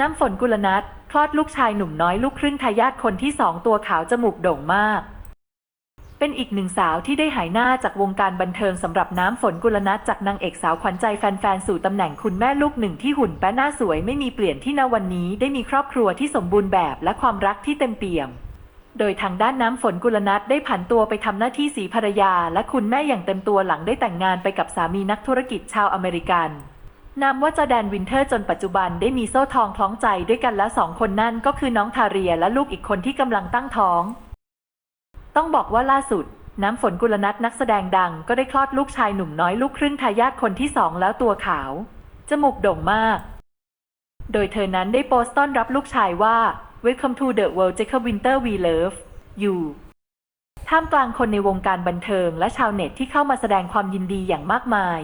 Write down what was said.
น้ำฝนกุลนัทคลอดลูกชายหนุ่มน้อยลูกครึ่งทายาทคนที่สองตัวขาวจมูกโด่งมาก เป็นอีกหนึ่งสาวที่ได้หายหน้าจากวงการบันเทิงสำหรับน้ำฝนกุลนัทจากนางเอกสาวขวัญใจแฟนๆสู่ตำแหน่งคุณแม่ลูกหนึ่งที่หุ่นแป้หน้าสวยไม่มีเปลี่ยนที่ณวันนี้ได้มีครอบครัวที่สมบูรณ์แบบและความรักที่เต็มเปี่ยมโดยทางด้านน้ำฝนกุลนัทได้ผันตัวไปทำหน้าที่สีภรรยา และคุณแม่อย่างเต็มตัวหลังได้แต่งงานไปกับสามีนักธุรกิจชาวอเมริกัน นามว่าจะแดนวินเทอร์จนปัจจุบันได้มีโซ่ทองคล้องใจด้วยกันและสองคนนั่นก็คือน้องทาเรียและลูกอีกคนที่กำลังตั้งท้อง ต้องบอกว่าล่าสุด น้ำฝนกุลนัทนักแสดงดังก็ได้คลอดลูกชายหนุ่มน้อยลูกครึ่งทายาทคนที่สองแล้วตัวขาว จมูกโด่งมาก โดยเธอนั้นได้โพสต์ต้อนรับลูกชายว่า Welcome to the world Jacob Winter we love you ท่ามกลางคนในวงการบันเทิงและชาวเน็ตที่เข้ามาแสดงความยินดีอย่างมากมาย